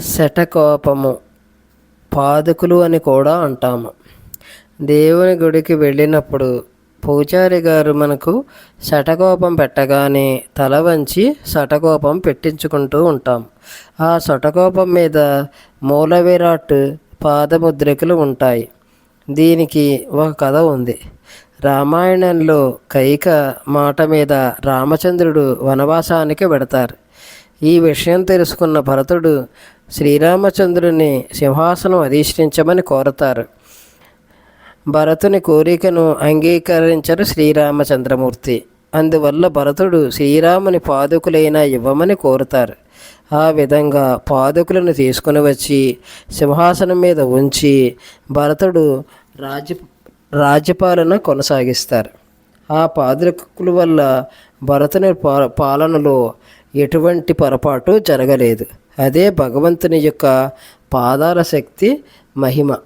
శటకోపము. పాదుకులు అని కూడా అంటాము. దేవుని గుడికి వెళ్ళినప్పుడు పూజారి గారు మనకు శటకోపం పెట్టగానే తల వంచి శటకోపం పెట్టించుకుంటూ ఉంటాం. ఆ శటకోపం మీద మూల విరాట్ పాదముద్రికలు ఉంటాయి. దీనికి ఒక కథ ఉంది. రామాయణంలో కైక మాట మీద రామచంద్రుడు వనవాసానికి వెడతారు. ఈ విషయం తెలుసుకున్న భరతుడు శ్రీరామచంద్రుని సింహాసనం అధిష్ఠించమని కోరతారు. భరతుని కోరికను అంగీకరించరు శ్రీరామచంద్రమూర్తి. అందువల్ల భరతుడు శ్రీరాముని పాదుకులైనా ఇవ్వమని కోరుతారు. ఆ విధంగా పాదుకులను తీసుకుని వచ్చి సింహాసనం మీద ఉంచి భరతుడు రాజ్య రాజ్యపాలన కొనసాగిస్తారు. ఆ పాదుకుల వల్ల భరతుని పా పాలనలో ఎటువంటి పొరపాటు జరగలేదు. అదే భగవంతుని యొక్క పాదాల శక్తి మహిమ.